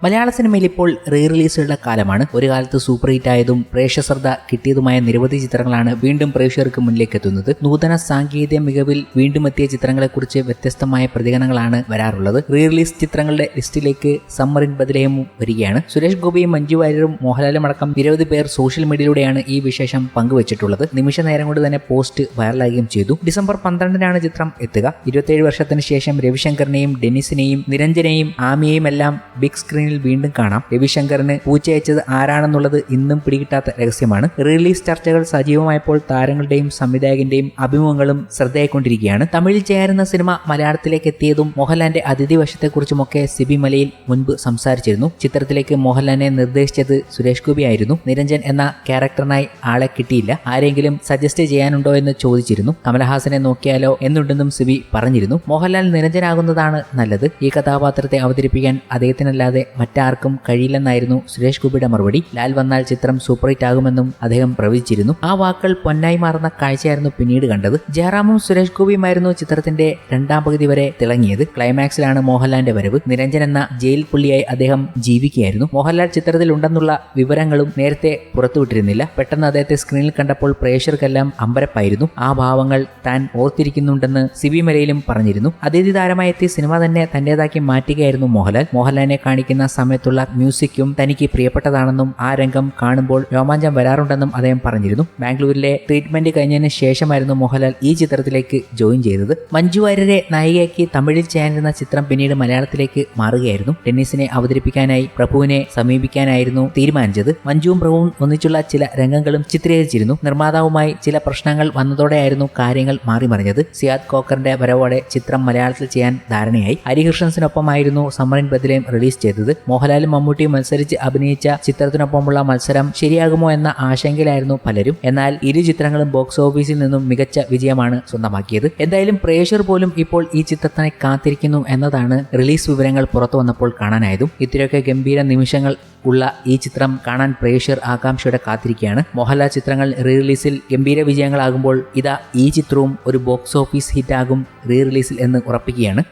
മലയാള സിനിമയിൽ ഇപ്പോൾ റീ റിലീസുകളുടെ കാലമാണ്. ഒരു കാലത്ത് സൂപ്പർ ഹിറ്റ് ആയതും പ്രേക്ഷശ്രദ്ധ കിട്ടിയതുമായ നിരവധി ചിത്രങ്ങളാണ് വീണ്ടും പ്രേക്ഷകർക്ക് മുന്നിലേക്ക് എത്തുന്നത്. നൂതന സാങ്കേതിക മികവിൽ വീണ്ടും എത്തിയ ചിത്രങ്ങളെക്കുറിച്ച് വ്യത്യസ്തമായ പ്രതികരണങ്ങളാണ് വരാറുള്ളത്. റീ റിലീസ് ചിത്രങ്ങളുടെ ലിസ്റ്റിലേക്ക് സമ്മറിൻ ബദലേമും വരികയാണ്. സുരേഷ് ഗോപിയും മഞ്ജു വാര്യരും മോഹൻലാലും അടക്കം നിരവധി പേർ സോഷ്യൽ മീഡിയയിലൂടെയാണ് ഈ വിശേഷം പങ്കുവച്ചിട്ടുള്ളത്. നിമിഷ നേരം കൊണ്ട് തന്നെ പോസ്റ്റ് വൈറലാകുകയും ചെയ്തു. ഡിസംബർ പന്ത്രണ്ടിനാണ് ചിത്രം എത്തുക. ഇരുപത്തിയേഴ് വർഷത്തിന് ശേഷം രവിശങ്കറിനെയും ഡെനിസിനെയും നിരഞ്ജനെയും ആമിയെയും എല്ലാം ബിഗ് സ്ക്രീനിൽ വീണ്ടും കാണാം. രവിശങ്കറിന് പൂച്ചയച്ചത് ആരാണെന്നുള്ളത് ഇന്നും പിടികിട്ടാത്ത രഹസ്യമാണ്. റിലീസ് ചർച്ചകൾ സജീവമായപ്പോൾ താരങ്ങളുടെയും സംവിധായകന്റെയും അഭിമുഖങ്ങളും ശ്രദ്ധയായിക്കൊണ്ടിരിക്കുകയാണ് തമിഴിൽ ചേരുന്ന സിനിമ മലയാളത്തിലേക്ക് എത്തിയതും മോഹൻലാലിന്റെ അതിഥി വശത്തെക്കുറിച്ചുമൊക്കെ സിബി മലയിൽ മുൻപ് സംസാരിച്ചിരുന്നു. ചിത്രത്തിലേക്ക് മോഹൻലാലിനെ നിർദ്ദേശിച്ചത് സുരേഷ് ഗോപി ആയിരുന്നു. നിരഞ്ജൻ എന്ന ക്യാരക്ടറിനായി ആളെ കിട്ടിയില്ല. ആരെങ്കിലും സജസ്റ്റ് ചെയ്യാനുണ്ടോ എന്ന് ചോദിച്ചിരുന്നു. കമലഹാസനെ നോക്കിയാലോ എന്നുണ്ടെന്നും സിബി പറഞ്ഞിരുന്നു. മോഹൻലാൽ നിരഞ്ജനാകുന്നതാണ് നല്ലത്. ഈ കഥാപാത്രത്തെ അവതരിപ്പിക്കാൻ അദ്ദേഹത്തിനല്ലാതെ മറ്റാർക്കും കഴിയില്ലെന്നായിരുന്നു സുരേഷ് ഗോപിയുടെ മറുപടി. ലാൽ വന്നാൽ ചിത്രം സൂപ്പർ ഹിറ്റ് ആകുമെന്നും അദ്ദേഹം പ്രവചിച്ചിരുന്നു. ആ വാക്കുകൾ പൊന്നായി മാറുന്ന കാഴ്ചയായിരുന്നു പിന്നീട് കണ്ടത്. ജയറാമും സുരേഷ് ഗോപിയുമായിരുന്നു ചിത്രത്തിന്റെ രണ്ടാം പകുതി വരെ തിളങ്ങിയത്. ക്ലൈമാക്സിലാണ് മോഹൻലാലിന്റെ വരവ്. നിരഞ്ജൻ എന്ന ജയിൽ പുള്ളിയായി അദ്ദേഹം ജീവിക്കുകയായിരുന്നു. മോഹൻലാൽ ചിത്രത്തിൽ ഉണ്ടെന്നുള്ള വിവരങ്ങളും നേരത്തെ പുറത്തുവിട്ടിരുന്നില്ല. പെട്ടെന്ന് അദ്ദേഹത്തെ സ്ക്രീനിൽ കണ്ടപ്പോൾ പ്രേക്ഷകർക്കെല്ലാം അമ്പരപ്പായിരുന്നു. ആ ഭാവങ്ങൾ താൻ ഓർത്തിരിക്കുന്നുണ്ടെന്ന് സിബി മലയിലും പറഞ്ഞിരുന്നു. അതിഥി താരമായി എത്തി സിനിമ തന്നെ തന്റേതാക്കി മാറ്റുകയായിരുന്നു മോഹൻലാൽ. മോഹൻലാലിനെ കാണിക്കുന്ന സമയത്തുള്ള മ്യൂസിക്കും തനിക്ക് പ്രിയപ്പെട്ടതാണെന്നും ആ രംഗം കാണുമ്പോൾ രോമാഞ്ചം വരാറുണ്ടെന്നും അദ്ദേഹം പറഞ്ഞിരുന്നു. ബാംഗ്ലൂരിലെ ട്രീറ്റ്മെന്റ് കഴിഞ്ഞതിന് ശേഷമായിരുന്നു മോഹൻലാൽ ഈ ചിത്രത്തിലേക്ക് ജോയിൻ ചെയ്തത്. മഞ്ജു വാര്യരെ നായികയാക്കി തമിഴിൽ ചെയ്യാനിരുന്ന ചിത്രം പിന്നീട് മലയാളത്തിലേക്ക് മാറുകയായിരുന്നു. ടെന്നീസിനെ അവതരിപ്പിക്കാനായി പ്രഭുവിനെ സമീപിക്കാനായിരുന്നു തീരുമാനിച്ചത്. മഞ്ജുവും പ്രഭുവും ഒന്നിച്ചുള്ള ചില രംഗങ്ങളും ചിത്രീകരിച്ചിരുന്നു. നിർമ്മാതാവുമായി ചില പ്രശ്നങ്ങൾ വന്നതോടെയായിരുന്നു കാര്യങ്ങൾ മാറിമറിഞ്ഞത്. സിയാദ് കോക്കറിന്റെ വരവോടെ ചിത്രം മലയാളത്തിൽ ചെയ്യാൻ ധാരണയായി. ഹരികൃഷ്ണൻസിനൊപ്പമായിരുന്നു സമറിൻ ബദലേം റിലീസ് ചെയ്തത്. മോഹൻലാലും മമ്മൂട്ടിയും മത്സരിച്ച് അഭിനയിച്ച ചിത്രത്തിനൊപ്പമുള്ള മത്സരം ശരിയാകുമോ എന്ന ആശങ്കയിലായിരുന്നു പലരും. എന്നാൽ ഇരു ചിത്രങ്ങളും ബോക്സ് ഓഫീസിൽ നിന്നും മികച്ച വിജയമാണ് സ്വന്തമാക്കിയത്. എന്തായാലും പ്രേക്ഷകർ പോലും ഇപ്പോൾ ഈ ചിത്രത്തിനെ കാത്തിരിക്കുന്നു എന്നതാണ് റിലീസ് വിവരങ്ങൾ പുറത്തു വന്നപ്പോൾ കാണാനായതും. ഇത്രയൊക്കെ ഗംഭീര നിമിഷങ്ങൾ ഉള്ള ഈ ചിത്രം കാണാൻ പ്രേക്ഷകർ ആകാംക്ഷയോടെ കാത്തിരിക്കുകയാണ്. മോഹൻലാൽ ചിത്രങ്ങൾ റീ റിലീസിൽ ഗംഭീര വിജയങ്ങളാകുമ്പോൾ ഇതാ ഈ ചിത്രവും ഒരു ബോക്സ് ഓഫീസ് ഹിറ്റാകും റീ റിലീസിൽ എന്ന് ഉറപ്പിക്കുകയാണ്.